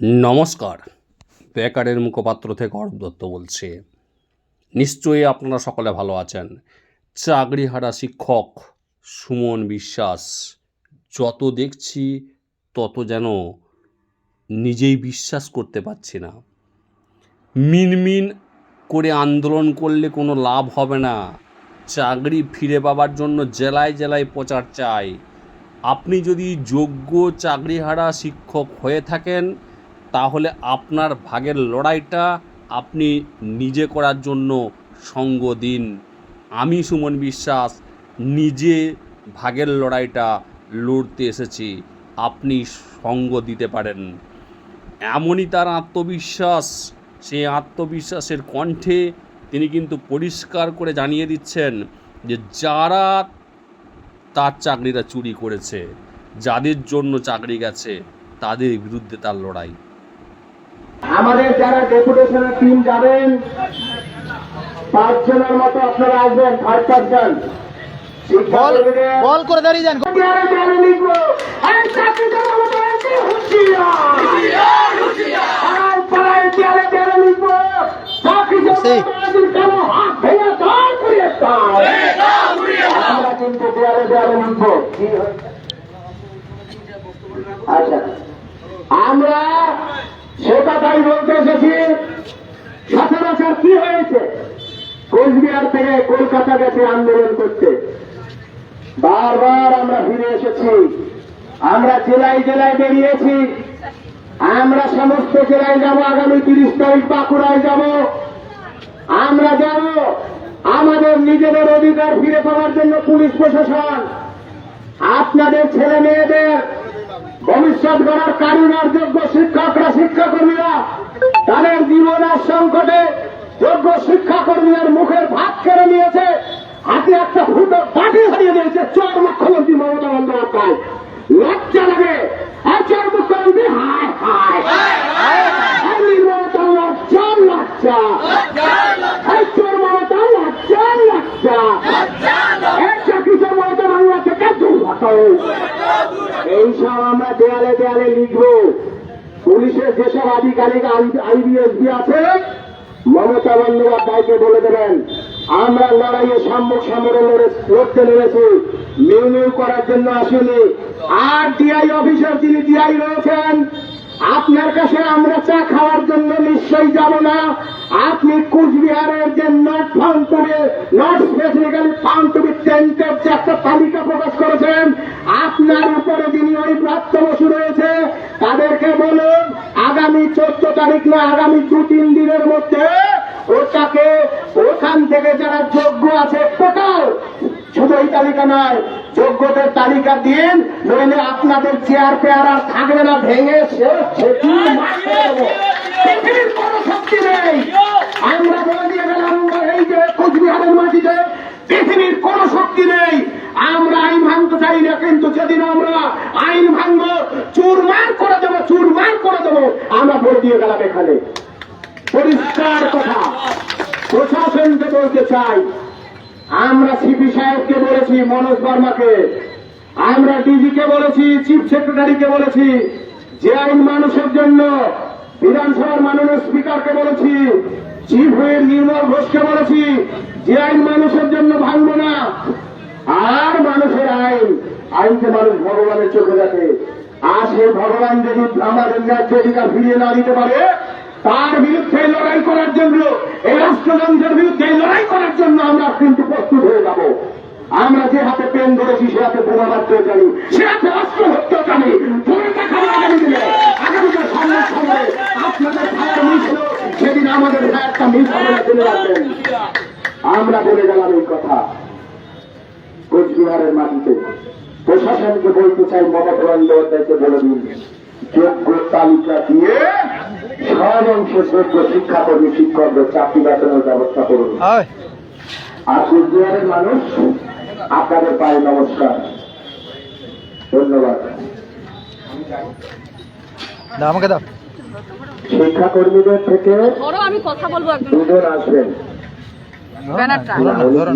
নমস্কার। বেকারের মুখপাত্র থেকে অরূপ দত্ত বলছি। নিশ্চয়ই আপনারা সকলে ভালো আছেন। চাকরিহারা শিক্ষক সুমন বিশ্বাস, যত দেখছি তত যেন নিজেই বিশ্বাস করতে পারছি না। মিনমিন করে আন্দোলন করলে কোনো লাভ হবে না। চাকরি ফিরে পাবার জন্য জেলায় জেলায় প্রচার চাই। আপনি যদি যোগ্য চাকরিহারা শিক্ষক হয়ে থাকেন তাহলে আপনার ভাগের লড়াইটা আপনি নিজে করার জন্য সঙ্গ দিন। আমি, সুমন বিশ্বাস, নিজে ভাগের লড়াইটা লড়তে এসেছি। আপনি সঙ্গ দিতে পারেন। এমনই তার আত্মবিশ্বাস সেই আত্মবিশ্বাসের কণ্ঠে তিনি কিন্তু পরিষ্কার করে জানিয়ে দিচ্ছেন যে যারা তার চাকরিটা চুরি করেছে, যাদের জন্য চাকরি গেছে, তাদের বিরুদ্ধে তার লড়াই। আমাদের যারা ডেপুটেশনের টিম যাবেন পাঁচজনের মতো আপনারা আসবেন ফাইভ পার্সেন্ট বল করে দাঁড়িয়ে যান? আচ্ছা। আমরা সে কথাই বলতে এসেছি সচরাচর কি হয়েছে? কোচবিহার থেকে কলকাতা গেছে আন্দোলন করতে। বারবার আমরা ফিরে এসেছি। আমরা জেলায় জেলায় বেরিয়েছি। আমরা সমস্ত জেলায় যাব, আগামী তিরিশ তারিখ বাঁকুড়ায় যাব। আমরা যাব আমাদের নিজেদের অধিকার ফিরে পাওয়ার জন্য পুলিশ প্রশাসন। আপনাদের ছেলে মেয়েদের ভবিষ্যৎ গড়ার কারুণার যোগ্য শিক্ষাকর্মীদের মুখের ভাত কেড়ে নিয়েছে, হাতে একটা ফুটো পাটি হারিয়ে দিয়েছে, চর মুখ্যমন্ত্রী মমতা বন্দ্যোপাধ্যায়। লজ্জা লাগে। আর চর মুখ্যমন্ত্রী হায় হায়। চোর মমতা, লজ্জা লজ্জা। এই এইসব আমরা দেয়ালে দেয়ালে লিখব। পুলিশের যেসব আধিকারিক আইবিএসবি আছে মমতা বন্দ্যোপাধ্যায়কে বলে দেবেন, আমরা লড়াইয়ে সম্মুখ সামরে লড়ে লড়তে নেমেছি। মিউ মিউ করার জন্য আসেনি। আর ডিআই অফিসার যিনি ডিআই রয়েছেন, আপনার কাছে আমরা যাব না আপনি কুচবিহারের যে ফাউন্ড করে not specifically found to be যে একটা তালিকা প্রকাশ করেছেন, আপনার উপরে যিনি ওই প্রাপ্ত বসু রয়েছে, তাদেরকে বলুন, আগামী চোদ্দ তারিখ না, আগামী দু তিন দিনের মধ্যে ওটাকে ওখান থেকে যারা যোগ্য আছে, টোটাল শুধু এই তালিকা নয়, যোগ্যদের তালিকা দিন, নইলে আপনাদের চেয়ার পেয়ার আর থাকবে না, ভেঙে। পৃথিবীর কোনো শক্তি নেই। আমরা বলে দিয়ে চাই আমরা আইন ভাঙব সাহেবকে বলেছি, মনোজ বর্মাকে। আমরা ডিজিকে বলেছি, চিফ সেক্রেটারিকে বলেছি। যে আইন মানুষের জন্য বিধানসভার মাননীয় স্পিকারকে বলেছি, চিফ হুইপ নির্মল ঘোষকে বলেছি, যে আইন মানুষের জন্য ভাঙব না, আর মানুষের আইন, আইনকে মানুষ ভগবানের চোখে দেখে। আর সেই ভগবান যদি আমাদের ন্যায্য অধিকার ফিরিয়ে না দিতে পারে, তার বিরুদ্ধে লড়াই করার জন্য এই রাষ্ট্রযন্ত্রের বিরুদ্ধে লড়াই করার জন্য আমরা কিন্তু প্রস্তুত হয়ে যাব। আমরা যে হাতে পেন ধরেছি, সে হাতে বোমা মারতে জানি সে হাতে অস্ত্র হত্যা জানি আগামীকাল সামনে সামনে আপনাদের ভাইয়ের মিশল সেদিন আমাদের ভাই মিস আমরা বলে গেলাম এই কথা কোচবিহারের মাটিতে প্রশাসনকে বলতে চাই মমতা বলে দিন যোগ্য তালিকা দিয়ে সব অংশের যোগ্য শিক্ষাকর্মী শিক্ষকদের চাকরি বেতনের ব্যবস্থা করুন আর কুচবিহারের মানুষ আপনাদের পায়ে নমস্কার। ধন্যবাদ। দাও আমাকে দাও। শিক্ষাকর্মীদের থেকে ধরো আমি কথা বলব একদম দুজন আসবেন। ব্যানারটা। ধরো ধরো